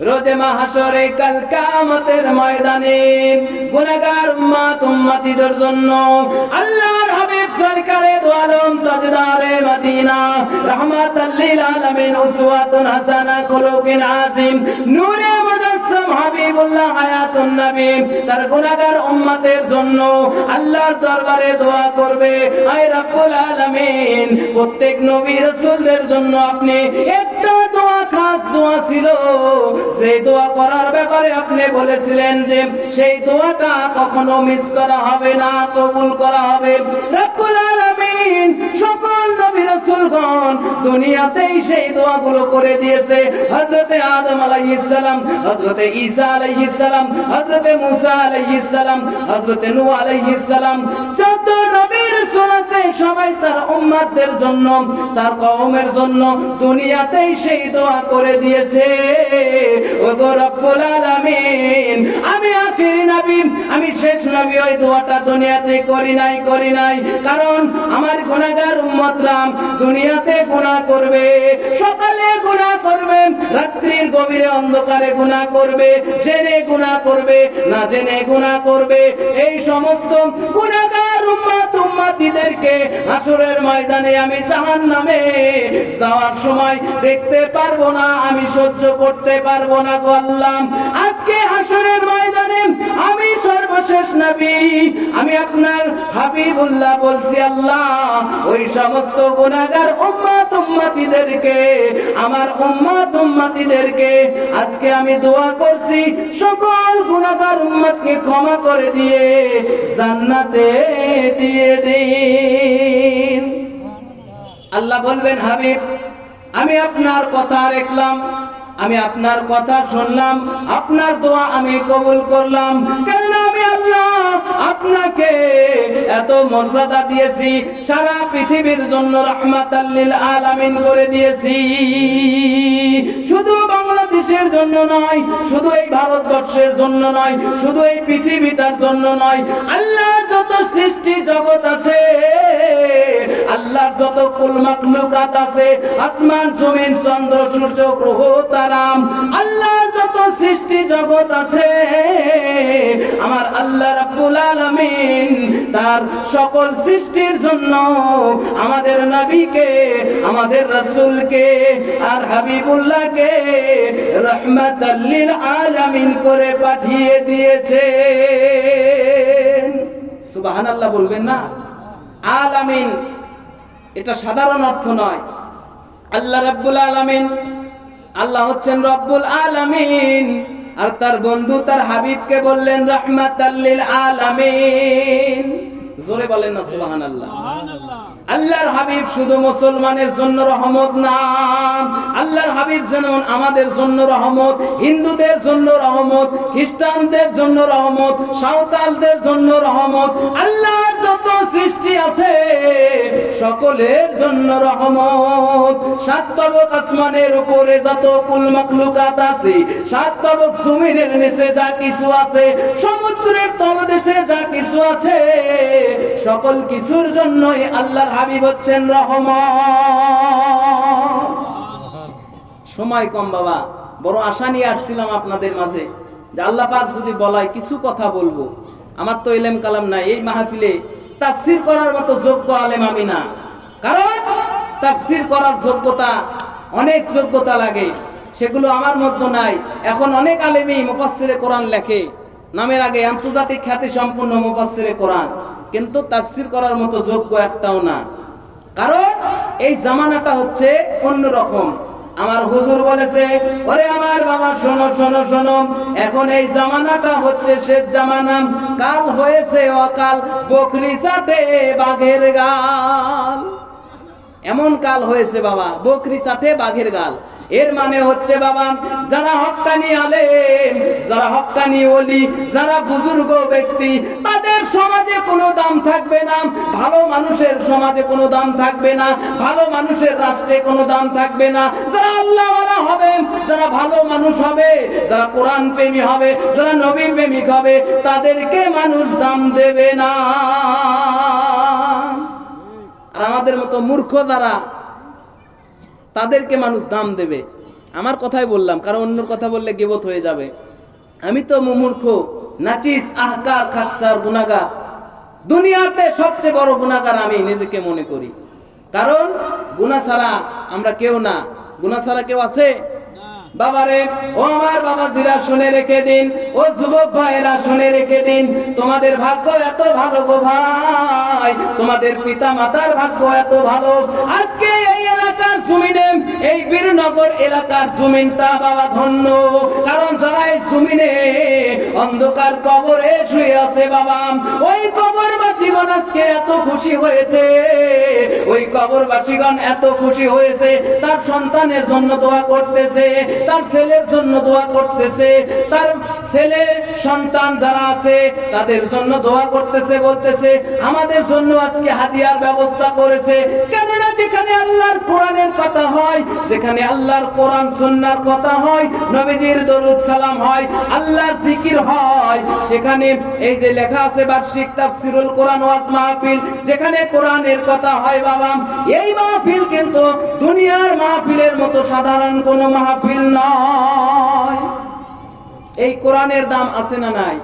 রোজে মাহাসরে কাল কামতের ময়দানে গুনাহগার উম্মাত উম্মতিদের জন্য আল্লাহর হাবিব সরকারে তাজদারে মদিনা লিল আলামিন উসওয়াতুন হাসানা আযিম নূরে হাবিবুল্লাহ হায়াতুন নবী তার গুনাহগার উম্মতের জন্য আল্লাহর দরবারে দোয়া করবে আয় রাব্বুল আলামিন প্রত্যেক নবী রাসূলদের জন্য আপনি একটা খাস দোয়া ছিল, সেই দোয়া করার ব্যাপারে আপনি বলেছিলেন যে, সেই দোয়াটা কখনো মিস করা হবে না, কবুল করা হবে। রব্বুল আলামিন সকল নবী রাসূলগণ দুনিয়াতেই সেই দোয়াগুলো করে দিয়েছে। আদম আলাইহিস সালাম ঈসা আলাইহিস সালাম মুসা আলাইহিস সালাম নূহ আলাইহিস সালাম। যত নবী রাসূল আছে, সবাই তার উম্মতদের জন্য, তার কওমের জন্য দুনিয়াতেই সেই দোয়া করে দিয়েছে। রব্বুল আলামিন, আমি নবী, আমি শেষ নবী, ওই দোয়াটা দুনিয়াতে করি নাই করি নাই। কারণ আমার গুনাহগার উম্মতরাম দুনিয়াতে গুনাহ করবে, সকালে গুনাহ করবে, রাত্রির গভীরে অন্ধকারে গুনাহ করবে, জেনে গুনাহ করবে, না জেনে গুনাহ করবে, এই সমস্ত গুনাহগার উম্মত উম্মতিদেরকে আসরের ময়দানে আমি জাহান নামে যাওয়ার সময় দেখতে পারব না, আমি সহ্য করতে পারব না গো আজকে হাসরের ময়দানে আমি সর্বশেষ নবী। আমি আপনার হাবিবুল্লাহ বলছি, আল্লাহ, ওই সমস্ত গুনাহগার উম্মত উম্মতিদেরকে, আমার উম্মত উম্মতিদেরকে আজকে আমি দোয়া করছি, সকল গুনাহগার উম্মতকে ক্ষমা করে দিয়ে জান্নাতে দিয়ে দিন। আল্লাহ বলবেন, হাবিব, আমি আপনার কথা রাখলাম আমি আপনার কথা শুনলাম, আপনার দোয়া আমি কবুল করলাম। কেন আমি আল্লাহ আপনাকে এত মর্যাদা দিয়েছি, সারা পৃথিবীর জন্য রহমাতাল্লিল আলামিন করে দিয়েছি। শুধু বাংলাদেশের জন্য নয়, শুধু এই ভারতবর্ষের জন্য নয়, শুধু এই পৃথিবীটার জন্য নয় আল্লাহ যত সৃষ্টি জগৎ আছে আল্লাহর যত কুল আছে, আসমান, জমিন, চন্দ্র, সূর্য, গ্রহ তারাম আল্লাহর যত সৃষ্টি জগৎ আছে, আমার আল্লাহ রাব্বুল আলামিন তার সকল সৃষ্টির জন্য আমাদের নবীকে, আমাদের রাসূলকে আর হাবিবুল্লাহকে রহমাতাল লিল আলামিন করে পাঠিয়ে দিয়েছে সুবহানাল্লাহ বলবেন না? আলামিন এটা সাধারণ অর্থ নয়। আল্লাহ রাব্বুল আলামিন, আল্লাহ হচ্ছেন রব্বুল আলামিন, আর তার বন্ধু তার হাবিবকে বললেন রহমাতাল্লিল আলামিন। জোরে বলেন না, সুবহানাল্লাহ। আল্লাহর হাবিব শুধু মুসলমানের জন্য রহমত না, আল্লাহর হাবিব যেমন আমাদের জন্য রহমত, হিন্দুদের জন্য রহমত, খ্রিস্টানদের জন্য রহমত, সাঁওতালদের জন্য রহমত, আল্লাহর যত সৃষ্টি আছে, সকলের জন্য রহমত। সাত তবক আসমানের উপরে যত কুল মাকলুকাত আছে সাত তবক জমিনের নিচে যা কিছু আছে, সমুদ্রের তলদেশে যা কিছু আছে, সকল কিছুর জন্যই আল্লাহর হাবিব হচ্ছেন রহমান সময় কম বাবা, বড় আশা নিয়ে আসছিলাম আপনাদের মাঝে। যে আল্লাহ পাক যদি বলায় কিছু কথা বলব, আমার তো এলেম কালাম নাই, এই মাহফিলে তাফসির করার মতো যোগ্য আলেম আমি না। কারণ তাফসির করার যোগ্যতা, অনেক যোগ্যতা লাগে। সেগুলো আমার মধ্যে নাই। এখন অনেক আলেমই মুফাসসিরে কোরআন লেখে। নামের আগে আন্তর্জাতিক খ্যাতি সম্পূর্ণ মুফাসসিরে কোরআন। কিন্তু তাফসির করার মতো যোগ্য একটাও না। কারণ এই জামানাটা হচ্ছে অন্যরকম। আমার হুজুর বলেছে, ওরে আমার বাবা, শোনো শোনো শোনো, এখন এই জামানাটা হচ্ছে শেষ জামানা। কাল হয়েছে অকাল, বকরি সাথে বাঘের গাল। এমন কাল হয়েছে বাবা, বকরি চাটে বাঘের গাল। এর মানে হচ্ছে বাবা, যারা হক্কানি আলেম, যারা হক্কানি ওলি, যারা বুজুর্গ ব্যক্তি, তাদের সমাজে কোনো দাম থাকবে না, ভালো মানুষের সমাজে কোনো দাম থাকবে না, ভালো মানুষের রাষ্ট্রে কোনো দাম থাকবে না। যারা আল্লাহওয়ালা হবে, যারা ভালো মানুষ হবে, যারা কোরআন প্রেমী হবে, যারা নবী প্রেমিক হবে, তাদেরকে মানুষ দাম দেবে না। আর আমাদের মতো মূর্খ যারা তাদেরকে মানুষ দাম দেবে। আমার কথাই বললাম, কারণ অন্যর কথা বললে গেবত হয়ে যাবে। আমি তো মুমূর্খ নাচিস, আহকার, খাকসার গুনাগার দুনিয়াতে সবচেয়ে বড় গুনাগার আমি নিজেকে মনে করি। কারণ গুনা ছাড়া আমরা কেউ না। গুনা ছাড়া কেউ আছে? বাবারে, ও আমার বাবা জিরা শুনে রেখে দিন। ও যুবক ভাইরা শুনে রেখে দিন। তোমাদের ভাগ্য এত ভালো গো ভাই। তোমাদের পিতা মাতার ভাগ্য এত ভালো। আজকে এই এলাকার জমিনে, এই বীরনগর এলাকার জমিনটা বাবা ধন্য। জমিনে অন্ধকার কবরে শুয়ে আছে বাবা। ওই কবরবাসীগণ আজকে এত খুশি হয়েছে। ওই কবরবাসীগণ এত খুশি হয়েছে। তার সন্তানের জন্য দোয়া করতেছে, তার ছেলের জন্য দোয়া করতেছে, তার ছেলে, সন্তান যারা আছে, তাদের জন্য দোয়া করতেছে, বলতেছে, আমাদের জন্য আজকে হাদিয়ার ব্যবস্থা করেছে। কেননা যেখানে আল্লাহর কোরআনের কথা হয়, যেখানে আল্লাহর কোরআন সুন্নার কথা হয়, নবীজির দরুদ সালাম হয়, আল্লাহর জিকির হয়, সেখানে এই যে লেখা আছে বার্ষিক তাফসিরুল কোরআন ওয়াজ মাহফিল, যেখানে কোরআনের কথা হয়, বাবা, এই মাহফিল কিন্তু দুনিয়ার মাহফিলের মতো সাধারণ কোনো মাহফিল নয়। এই কোরআনের দাম আছে না নাই?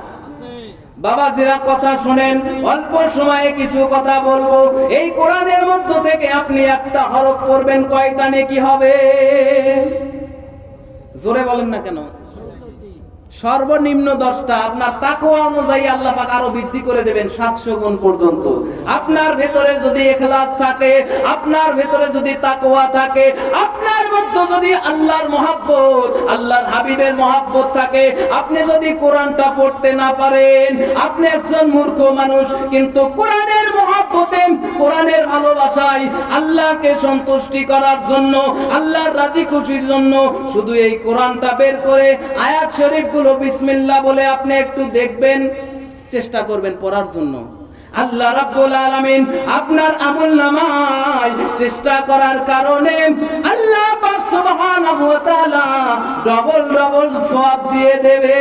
বাবা, যেরা কথা শোনেন, অল্প সময়ে কিছু কথা বলব। এই কোরআনের মধ্য থেকে আপনি একটা হরফ করবেন কয়টা নেকি হবে? জোরে বলেন না কেন? সর্বনিম্ন দশটা, আপনার তাকওয়া অনুযায়ী আল্লাহ পাক আরও বৃদ্ধি করে দেবেন সাতশো গুণ পর্যন্ত। আপনার ভেতরে যদি এখলাস থাকে, আপনার ভেতরে যদি তাকওয়া থাকে, আপনার মধ্যে যদি আল্লাহর মহাব্বত, আল্লাহর হাবিবের মহাব্বত থাকে, আপনি যদি কোরআনটা পড়তে না পারেন, আপনি একজন মূর্খ মানুষ, কিন্তু কোরআনের মহাব্বতে ভালোবাসায় আল্লাহকে সন্তুষ্টি করার জন্য, আল্লাহর রাজি খুশির জন্য। শুধু এই কোরআনটা বের করে আয়াত শরীফগুলো বিসমিল্লাহ বলে আপনি একটু দেখবেন, চেষ্টা করবেন পড়ার জন্য। আল্লাহ রাব্বুল আলামিন আপনার আমল নামায় চেষ্টা করার কারণে আল্লাহ পাক সুবহানাহু ওয়া তাআলা ডবল ডবল সওয়াব দিয়ে দেবে।